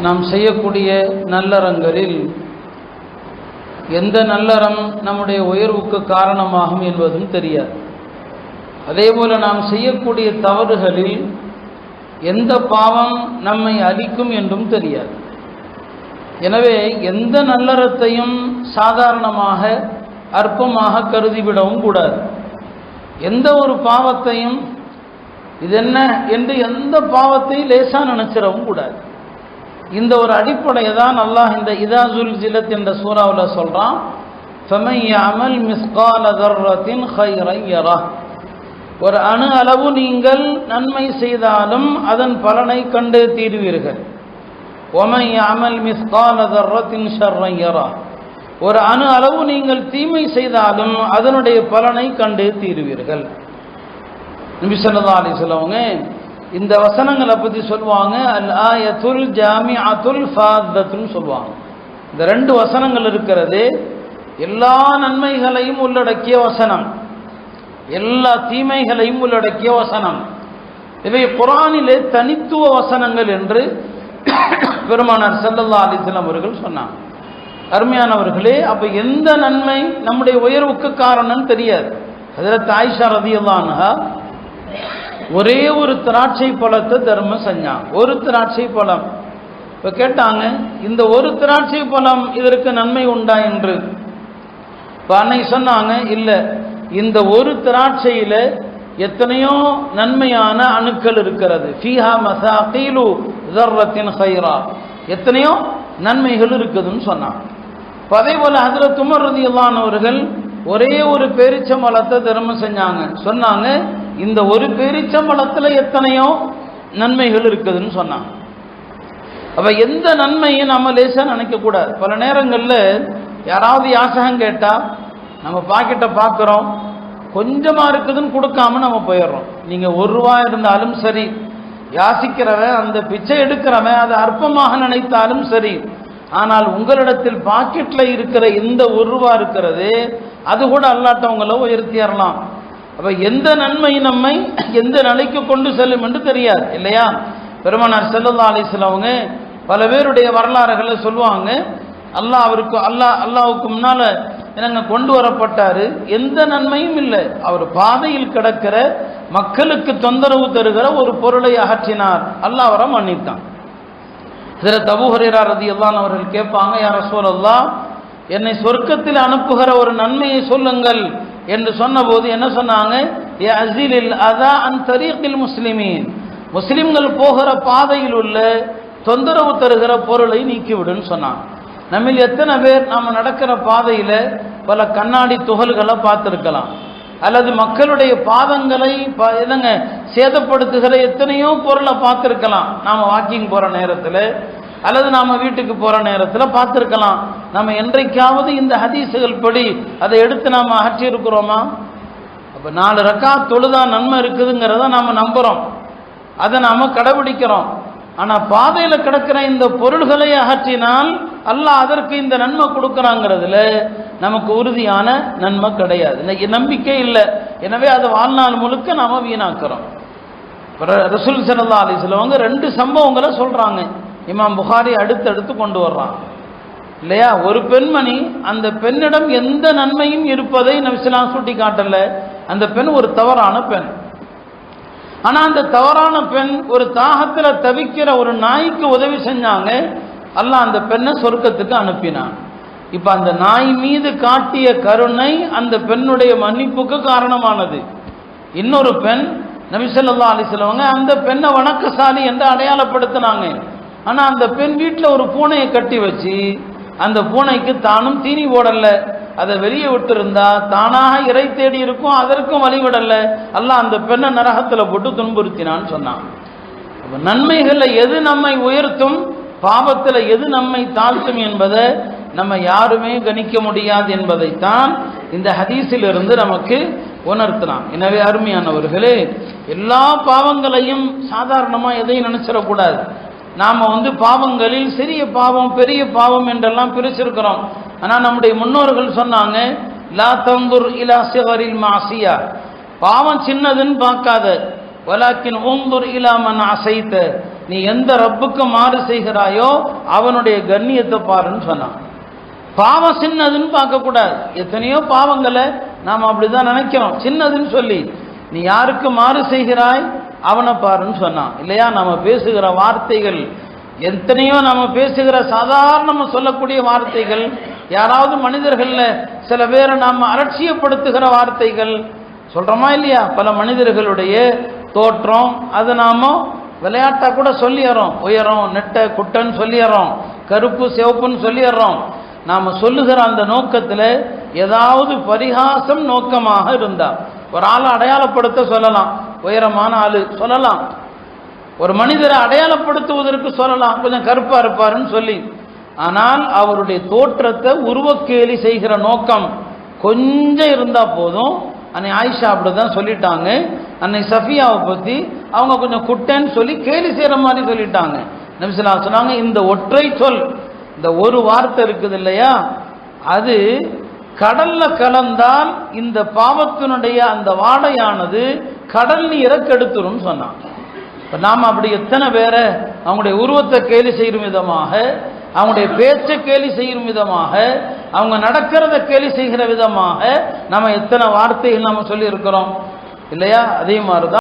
நாம் செய்யக்கூடிய நல்லறங்களில் எந்த நல்லறம் நம்முடைய உயர்வுக்கு காரணமாகும் என்பதும் தெரியாது. அதேபோல நாம் செய்யக்கூடிய தவறுகளில் எந்த பாவம் நம்மை அழிக்கும் என்றும் தெரியாது. எனவே எந்த நல்லறத்தையும் சாதாரணமாக அற்பமாக கருதிவிடவும் கூடாது. எந்த ஒரு பாவத்தையும் இது என்ன? என்று எந்த பாவத்தையும் லேசாக நினைச்சிடவும் கூடாது. இந்த ஒரு அடிப்படையை தான் அல்லாஹ் இந்த இதாசுல் ஜிலத் என்ற சூறாவில் சொல்கிறான் அமல் மிஸ்கால தர்ரத்தின் ஹைரையரா ஒரு அணு அளவு நீங்கள் நன்மை செய்தாலும் அதன் பலனை கண்டு தீர்வீர்கள். ஒமை அமல் மிஸ்கால தர்ரத்தின் ஷர்ரையரா ஒரு அணு அளவு நீங்கள் தீமை செய்தாலும் அதனுடைய பலனை கண்டு தீருவீர்கள். நபி அலி சொல்லவங்க இந்த வசனங்களை பற்றி சொல்லுவாங்க அல் ஆயத்துல் ஜாமி அத்துல் ஃபாதத்துன்னு சொல்லுவாங்க. இந்த ரெண்டு வசனங்கள் இருக்கிறது எல்லா நன்மைகளையும் உள்ளடக்கிய வசனம். எல்லா தீமைகளையும் உள்ளடக்கிய வசனம். இவை குரானிலே தனித்துவ வசனங்கள் என்று பெருமானார் செல்லல்லா அலிஸ்லாம் அவர்கள் சொன்னாங்க. அருமையானவர்களே அப்போ எந்த நன்மை நம்முடைய உயர்வுக்கு காரணம்னு தெரியாது. அதில் தாய்ஷா ரதியல்லான்ஹா ஒரே ஒரு திராட்சை பழத்தை தர்மம் செஞ்சான். ஒரு திராட்சை பழம். இப்போ கேட்டாங்க இந்த ஒரு திராட்சை பழம் இதற்கு நன்மை உண்டா என்று? இப்போ அன்னைக்கு சொன்னாங்க இல்லை இந்த ஒரு திராட்சையில் எத்தனையோ நன்மையான அணுக்கள் இருக்கிறது. ஃபீஹா மசா கீலு தர்ரத்தின் ஹைரா எத்தனையோ நன்மைகள் இருக்குதுன்னு சொன்னாங்க அதே போல அதில் துமர்றது ரதியல்லானவர்கள் ஒரே ஒரு பேரிச்சம்பழத்தை தர்மம் செஞ்சாங்க. சொன்னாங்க இந்த ஒரு பேரிச்சம்பழத்தில் எத்தனையோ நன்மைகள் இருக்குதுன்னு சொன்னான். அப்போ எந்த நன்மையும் நம்ம லேசாக நினைக்கக்கூடாது பல நேரங்களில் யாராவது யாசகம் கேட்டால் நம்ம பாக்கெட்டை பார்க்குறோம் கொஞ்சமாக இருக்குதுன்னு கொடுக்காம நம்ம போயிடுறோம். நீங்கள் ஒரு ரூபா இருந்தாலும் சரி யாசிக்கிறவன் அந்த பிச்சை எடுக்கிறவன் அதை அற்பமாக நினைத்தாலும் சரி ஆனால் உங்களிடத்தில் பாக்கெட்டில் இருக்கிற இந்த ஒரு ரூபா இருக்கிறது அது கூட அல்லாட்டவங்கள உயர்த்தியறலாம் அப்போ எந்த நன்மை நம்மை எந்த நிலைக்கு கொண்டு செல்லும் என்று தெரியாது இல்லையா? பெருமனார் செல்லல்லா அலிஸ்லவங்க பல பேருடைய வரலாறுகளை சொல்லுவாங்க அல்லாஹ் அவருக்கு அல்லாஹ் அல்லாவுக்கு முன்னால் என்னங்க கொண்டு வரப்பட்டார். எந்த நன்மையும் இல்லை. அவர் பாதையில் கிடக்கிற மக்களுக்கு தொந்தரவு தருகிற ஒரு பொருளை அகற்றினார். அல்லாஹ் அவரை மன்னித்தான். இதில் தபுஹரேரா ரதி எல்லாம் அவர்கள் கேட்பாங்க யார சோழல்லா என்னை சொர்க்கத்தில் அனுப்புகிற ஒரு நன்மையை சொல்லுங்கள். என்று சொன்னபோது என்ன சொன்னாங்க? ஏ அசிலில் அதா அன் தரீக்கில் முஸ்லிமீன். முஸ்லிம்கள் போகிற பாதையில் உள்ள தொந்தரவு தருகிற பொருளை நீக்கிவிடுன்னு சொன்னாங்க. நம்மில் எத்தனை பேர் நாம் நடக்கிற பாதையில் பல கண்ணாடி துகள்களை பார்த்துருக்கலாம். அல்லது மக்களுடைய பாதங்களை என்னங்க சேதப்படுத்துகிற எத்தனையோ பொருளை பார்த்துருக்கலாம். நாம் வாக்கிங் போகிற நேரத்தில். அல்லது நாம் வீட்டுக்கு போகிற நேரத்தில் பார்த்துருக்கலாம். நம்ம என்றைக்காவது இந்த ஹதீசுகள் படி அதை எடுத்து நாம் அகற்றியிருக்கிறோமா அப்போ நாலு ரக்கா தொழுதா நன்மை இருக்குதுங்கிறத நாம் நம்புகிறோம் அதை நாம் கடைபிடிக்கிறோம். ஆனால் பாதையில் கிடக்கிற இந்த பொருள்களை அகற்றினால் அல்லாஹ் அதற்கு இந்த நன்மை கொடுக்குறாங்கிறதுல நமக்கு உறுதியான நன்மை கிடையாது. நம்பிக்கை இல்லை. எனவே அது வாழ்நாள் முழுக்க நாம் வீணாக்குறோம். ரசூல் சல்லா அலி சொல்லுவாங்க ரெண்டு சம்பவங்களை சொல்கிறாங்க இமாம் புகாரி அடுத்தடுத்து கொண்டு வர்றான். இல்லையா? ஒரு பெண்மணி அந்த பெண்ணிடம் எந்த நன்மையும் இருப்பதை நபிசலாம் சுட்டி காட்டல அந்த பெண் ஒரு தவறான பெண். ஆனால் அந்த தவறான பெண் ஒரு தாகத்தில் தவிக்கிற ஒரு நாய்க்கு உதவி செஞ்சாங்க. அல்லாஹ் அந்த பெண்ணை சொர்க்கத்துக்கு அனுப்பினான். இப்போ அந்த நாய் மீது காட்டிய கருணை அந்த பெண்ணுடைய மன்னிப்புக்கு காரணமானது. இன்னொரு பெண் நபிசல்லா அலிசல்லவங்க அந்த பெண்ணை வணக்கசாலி என்று அடையாளப்படுத்தினாங்க. ஆனால் அந்த பெண் வீட்டில் ஒரு பூனையை கட்டி வச்சு அந்த பூனைக்கு தானும் தீனி போடலை. அதை வெளியே விட்டுருந்தா தானாக இறை தேடி இருக்கும் அதற்கும் வழிவிடல அல்ல அந்த பெண்ணை நரகத்தில் போட்டு துன்புறுத்தினான்னு சொன்னான். நன்மைகளில் எது நம்மை உயர்த்தும் பாவத்தில் எது நம்மை தாழ்த்தும் என்பதை நம்ம யாருமே கணிக்க முடியாது என்பதைத்தான் இந்த ஹதீஸிலிருந்து நமக்கு உணர்த்தலாம். எனவே அருமையானவர்களே எல்லா பாவங்களையும் சாதாரணமாக எதையும் நினைச்சிடக்கூடாது. நாம் வந்து பாவங்களில் சிறிய பாவம் பெரிய பாவம் என்றெல்லாம் பிரிச்சிருக்கிறோம். ஆனால் நம்முடைய முன்னோர்கள் சொன்னாங்க லா தம்புர் இலா சிவரில் மாசியா. பாவம் சின்னதுன்னு பார்க்காத வலாக்கின் ஓம்புர் இலாமன் அசைத்த. நீ எந்த ரப்புக்கு மாறு செய்கிறாயோ அவனுடைய கண்ணியத்தை பாருன்னு சொன்னான். பாவம் சின்னதுன்னு பார்க்கக்கூடாது. எத்தனையோ பாவங்களை நாம் அப்படிதான் நினைக்கிறோம். சின்னதுன்னு சொல்லி நீ யாருக்கு மாறு செய்கிறாய்? அவனை பாருன்னு சொன்னான். இல்லையா? நம்ம பேசுகிற வார்த்தைகள் எத்தனையோ நம்ம பேசுகிற சாதாரண சொல்லக்கூடிய வார்த்தைகள் யாராவது மனிதர்களில் சில பேரை நாம் அலட்சியப்படுத்துகிற வார்த்தைகள் சொல்கிறோமா இல்லையா? பல மனிதர்களுடைய தோற்றம் அதை நாம் விளையாட்டாக கூட சொல்லிடுறோம். உயரம் நெட்டை குட்டன்னு சொல்லிடுறோம். கருப்பு சிவப்புன்னு சொல்லிடுறோம். நாம் சொல்லுகிற அந்த நோக்கத்தில் ஏதாவது பரிகாசம் நோக்கமாக இருந்தால் ஒரு ஆளை அடையாளப்படுத்த சொல்லலாம். உயரமான ஆளு சொல்லலாம். ஒரு மனிதரை அடையாளப்படுத்துவதற்கு சொல்லலாம். கொஞ்சம் கருப்பா இருப்பாருன்னு சொல்லி. ஆனால் அவருடைய தோற்றத்தை உருவக்கேலி செய்கிற நோக்கம் கொஞ்சம் இருந்தா போதும். அன்னை ஆயிஷா அப்படிதான் சொல்லிட்டாங்க. அன்னை சஃபியாவை பத்தி அவங்க கொஞ்சம் குட்டேன்னு சொல்லி கேலி செய்யற மாதிரி சொல்லிட்டாங்க. நபிசுல்லா சொன்னாங்க இந்த ஒற்றை சொல் இந்த ஒரு வார்த்தை இருக்குது இல்லையா? அது கடல்ல கலந்தால் இந்த பாவத்தினுடைய அந்த வாடையானது கடல் நீரை கெடுத்துரும் சொன்னாங்க இப்போ நாம் அப்படி எத்தனை பேரை அவங்களுடைய உருவத்தை கேலி செய்யும் விதமாக அவங்களுடைய பேச்சை கேலி செய்யும் விதமாக அவங்க நடக்கிறத கேலி செய்கிற விதமாக நம்ம எத்தனை வார்த்தைகள் நம்ம சொல்லி இருக்கிறோம் இல்லையா? அதே மாதிரி தான்